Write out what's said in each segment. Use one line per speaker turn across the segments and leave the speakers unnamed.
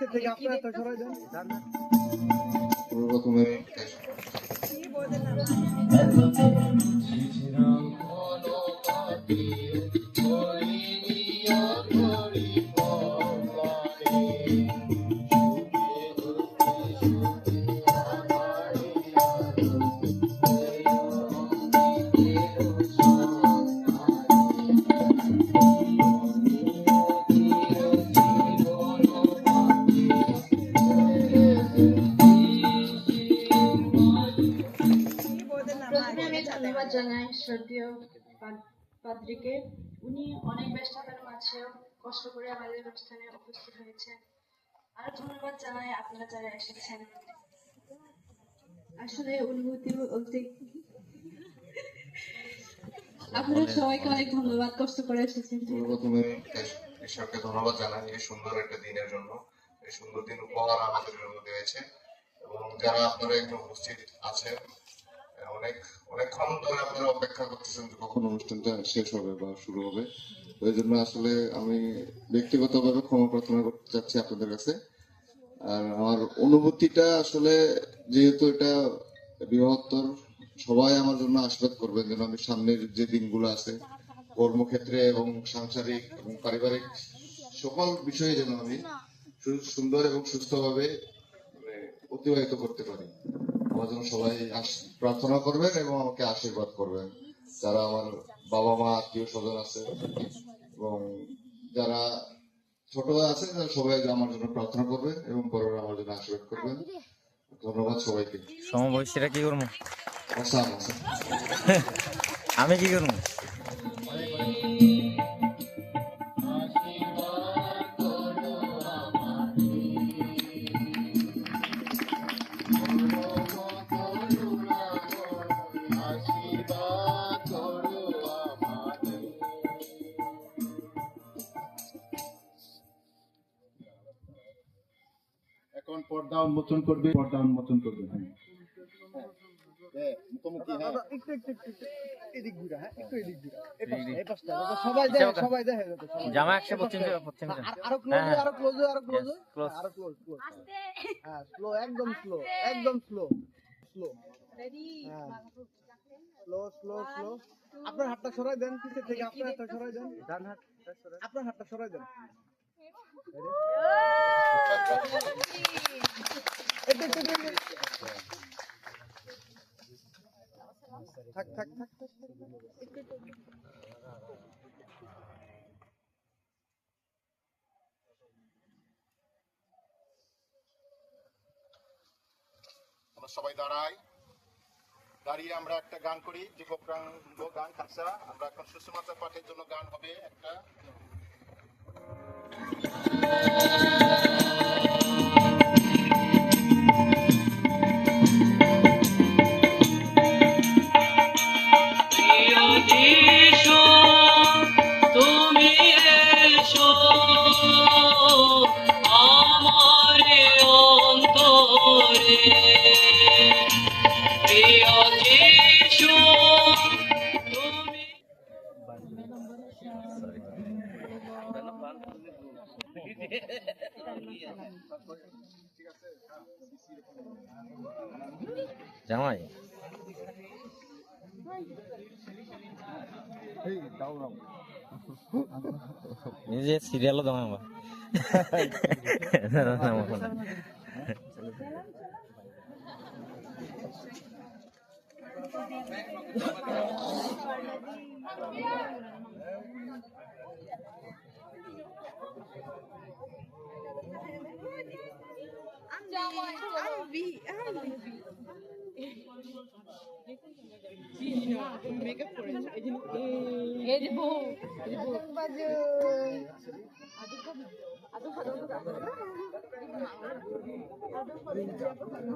নিচে থেকে আপনারা তো সরাই দেন।
কোনো রকমের
ধন্যবাদ জানাই শ্রদ্ধেয় পাদ- পাদ্রীকে উনি অনেক ব্যস্ততার মাঝেও কষ্ট করে আমাদের অনুষ্ঠানে উপস্থিত হয়েছেন। আর ধন্যবাদ জানাই আপনারা যারা এসেছেন। আসলে অনুভূতি বলতে
আপনারা সবাইকে অনেক ধন্যবাদ
কষ্ট করে এসেছেন
রকমের ঈশ্বরকে ধন্যবাদ জানাই এই সুন্দর একটা দিনের জন্য। এই সুন্দর দিন উপহার আমাদের জন্য দিয়েছে। এবং যারা আপনারা এখানে উপস্থিত আছেন অনেক, অনেকক্ষণ ধরে আপনারা অপেক্ষা করতেছেন যে কখন অনুষ্ঠানটা শেষ হবে বা শুরু হবে। এই জন্য আসলে আমি ব্যক্তিগতভাবে ক্ষমা প্রার্থনা করতে চাচ্ছি আপনাদের কাছে। আর আমার অনুভূতিটা আসলে যেহেতু এটা বৃহত্তর, সবাই আমার জন্য আশীর্বাদ করবেন যেন আমি সামনের যে দিনগুলো আছে, কর্মক্ষেত্রে এবং সাংসারিক এবং পারিবারিক সকল বিষয়ে যেন আমি সুন্দর এবং সুস্থভাবে মানে অতিবাহিত করতে পারি। আমার জন্য সবাই প্রার্থনা করবেন এবং আমাকে আশীর্বাদ করবেন। যারা আমার বাবা মা আত্মীয় স্বজন আছে এবং যারা ছোট আছে তারা সবাই আমার জন্য প্রার্থনা করবেন এবং বড়রা আমার জন্য আশীর্বাদ করবেন। ধন্যবাদ সবাইকে।
সমবয়সীরা কি করব? আমি কি করব?
সবাই দেখে সবাই দেখে যাতে সবাই জামা একশো পশ্চিম
পশ্চিম
আরও ক্লোজ। আরও ক্লোজ আরও ক্লোজ আরও ক্লোজ ক্লোজ হ্যাঁ স্লো একদম স্লো একদম স্লো স্লো হ্যাঁ। স্লো স্লো স্লো আপনার হাতটা সরাই দেন পিছে থেকে আপনার হাতটা সরাই দেন। ডান হাত আপনার হাতটা সরাই দেন একটু, একটু, একটু, একটু।
আমরা সবাই দাঁড়াই। দাঁড়িয়ে আমরা একটা গান করি, যে গোপ্রাঙ্গ গান খাসা আমরা এখন সুষমাতা পাঠের জন্য গান হবে একটা।
প্রিয় যিশু, তুমি এসো আমার অন্তরে। প্রিয় যিশু, তুমি
জামাই নিজে সিরিয়ালও দম আমার
Thank you. I'm V. I'm V. makeup করে এই যে বউ এই যে বউ বাজে আদু কবি আদু খাদু আদু খাদু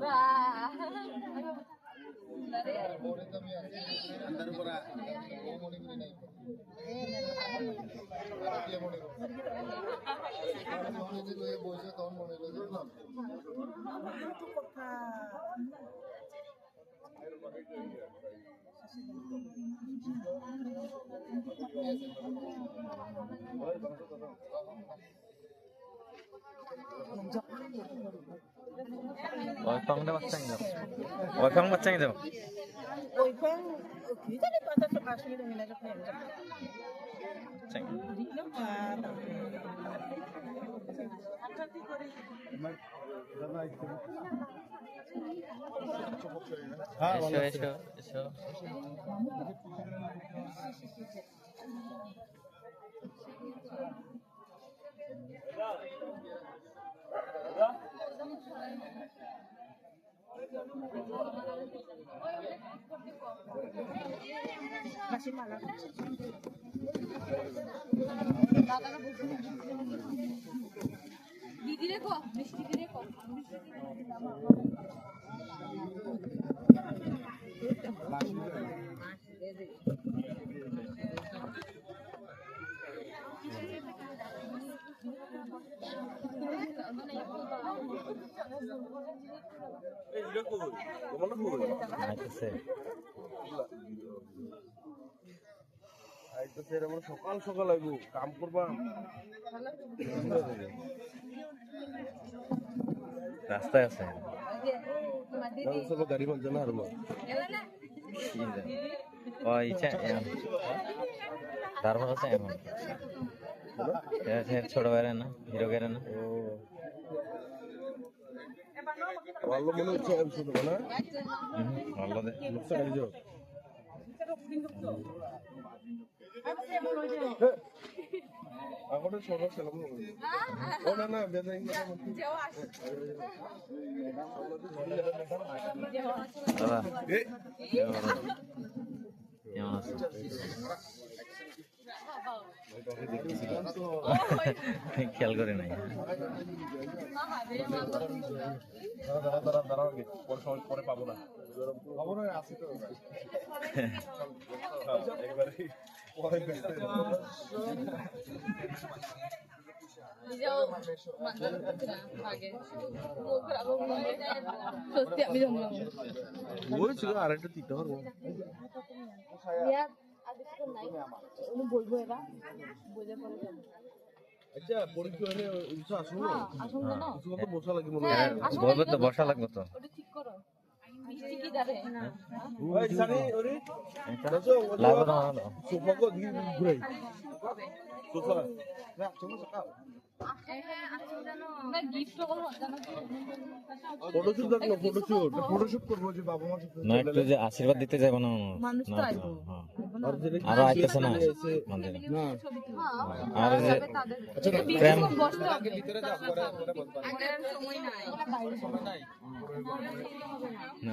Wah.
అందరూ
కూడా
বসে তখন মনে হলো দেখলাম
যখন
월평도 박장이 죠 월평 박장이죠
Oifang, kita ni patah terpaksa kita minat apa yang
박장이 এসো এসো এসো Masih malam.
দিদি রেখো মিষ্টি রেখো
আইতেছে সকাল সকাল আইবো কাম করবা
রাস্তায় আছে
গাড়ি মানছে না আর
আছে এমন ছোট বাইরে না হিরো গেরে না
వాళ్ళు ముందు వచ్చేసుకున్నా
వాళ్ళదే
ఒకసారి చూ అక్కడ చూడ సెలవు ఓ నాన్న బెద ఇంకా ఏ
ఏమన్నా খেয়াল করে নাই।
দাঁড়া দাঁড়া দাঁড়া পরে সময় পরে পাবো না
আমি
ওই আরেকটা দিতে পারব আচ্ছা মনে হ্যাঁ, হয়।
বসা লাগবে
তো।
ঠিক করো।
আশীর্বাদ দিতে যাব না। হ্যাঁ।
আর আরও আইতেছে
না।
আর যে আচ্ছা প্রেম
না,